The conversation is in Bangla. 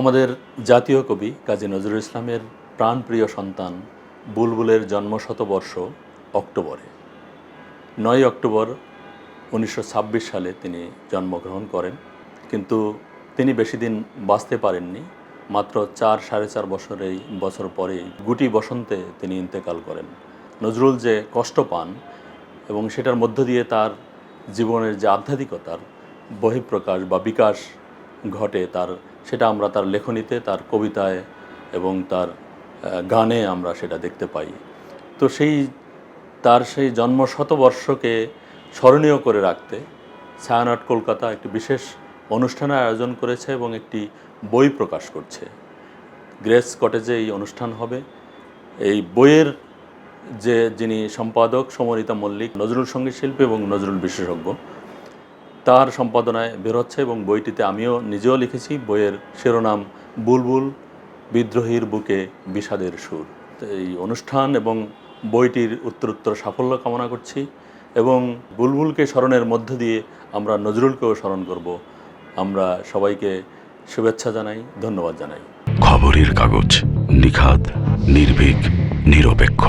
আমাদের জাতীয় কবি কাজী নজরুল ইসলামের প্রাণপ্রিয় সন্তান বুলবুলের জন্ম শতবর্ষ অক্টোবরে। নয় অক্টোবর উনিশশো ছাব্বিশ সালে তিনি জন্মগ্রহণ করেন, কিন্তু তিনি বেশি দিন বাঁচতে পারেননি। মাত্র চার সাড়ে চার বছরেই বছর পরেই গুটি বসন্তে তিনি ইন্তেকাল করেন। নজরুল যে কষ্ট পান এবং সেটার মধ্য দিয়ে তার জীবনের যে আধ্যাত্মিকতার বহিঃপ্রকাশ বা বিকাশ ঘটে, তার সেটা আমরা তার লেখনীতে, তার কবিতায় এবং তার গানে আমরা সেটা দেখতে পাই। তো সেই, তার সেই জন্ম শতবর্ষকে স্মরণীয় করে রাখতে ছায়ানট কলকাতা একটি বিশেষ অনুষ্ঠানের আয়োজন করেছে এবং একটি বই প্রকাশ করছে। গ্রেস কটেজে এই অনুষ্ঠান হবে। এই বইয়ের যে, যিনি সম্পাদক, সমরিতা মল্লিক, নজরুল সংগীত শিল্পী এবং নজরুল বিশেষজ্ঞ তার সম্পাদনায় বেরোচ্ছে এবং বইটিতে আমিও নিজেও লিখেছি। বইয়ের শিরোনাম, বুলবুল, বিদ্রোহীর বুকে বিষাদের সুর। এই অনুষ্ঠান এবং বইটির উত্তরোত্তর সাফল্য কামনা করছি এবং বুলবুলকে স্মরণের মধ্য দিয়ে আমরা নজরুলকেও স্মরণ করব। আমরা সবাইকে শুভেচ্ছা জানাই, ধন্যবাদ জানাই। খবরের কাগজ নিখাত নির্ভীক, নিরপেক্ষ।